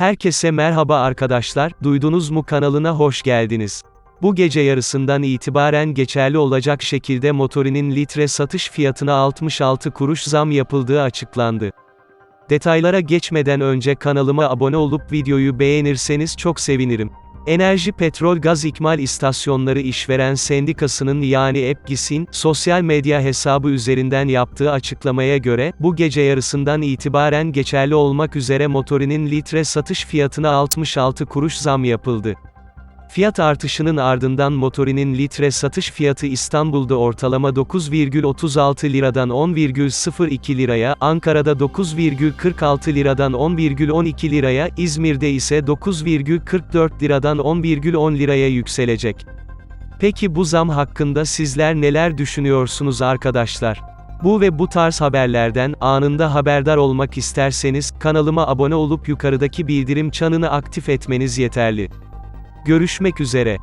Herkese merhaba arkadaşlar, duydunuz mu kanalına hoş geldiniz. Bu gece yarısından itibaren geçerli olacak şekilde motorinin litre satış fiyatına 66 kuruş zam yapıldığı açıklandı. Detaylara geçmeden önce kanalıma abone olup videoyu beğenirseniz çok sevinirim. Enerji Petrol Gaz İkmal İstasyonları İşveren Sendikası'nın yani EPGİS'in, sosyal medya hesabı üzerinden yaptığı açıklamaya göre, bu gece yarısından itibaren geçerli olmak üzere motorinin litre satış fiyatına 66 kuruş zam yapıldı. Fiyat artışının ardından motorinin litre satış fiyatı İstanbul'da ortalama 9,36 liradan 10,02 liraya, Ankara'da 9,46 liradan 10,12 liraya, İzmir'de ise 9,44 liradan 10,10 liraya yükselecek. Peki bu zam hakkında sizler neler düşünüyorsunuz arkadaşlar? Bu ve bu tarz haberlerden anında haberdar olmak isterseniz kanalıma abone olup yukarıdaki bildirim çanını aktif etmeniz yeterli. Görüşmek üzere.